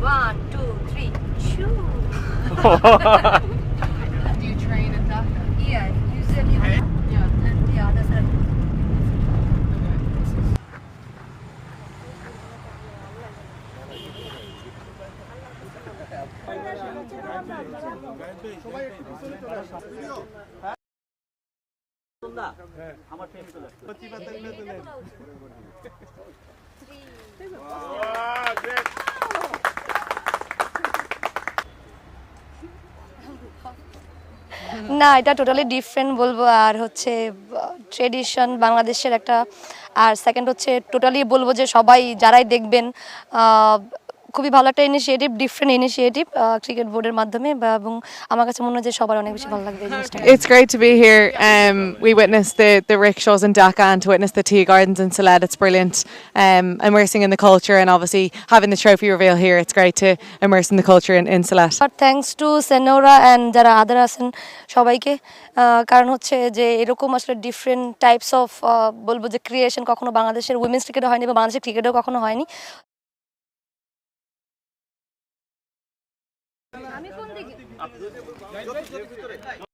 One, two, three, shoo. Do you train in Dhaka? Yeah, usually. Yeah. And yeah, that's right. না, এটা totally different বলব আর হচ্ছে tradition বাংলাদেশের একটা, আর second হচ্ছে টোটালি বলব যে সবাই যারাই দেখবেন খুবই ভালো একটা ইনিশিয়েটিভ ডিফারেন্ট ইনিশিয়েটিভ ক্রিকেট বোর্ডের মাধ্যমে বা- এবং আমার কাছে মনে হয় যে সবার অনেক বেশি ভালো লাগবে It's great to be here. Um, we witnessed the, the rickshaws in Dhaka and to witness the tea gardens in Sylhet. It's brilliant. Um, immersing in the culture and obviously having the trophy reveal here. It's great to immerse in the culture in, in Sylhet. আর thanks to সেনোরা and যারা other আছেন সবাইকে কারণ হচ্ছে যে এরকম আসলে ডিফারেন্ট টাইপস অফ বলব যে ক্রিয়েশন কখনো বাংলাদেশের উইমেন্স ক্রিকেটে হয়নি বা বাংলাদেশের ক্রিকেটেও কখনো হয়নি আমি কোন দিকে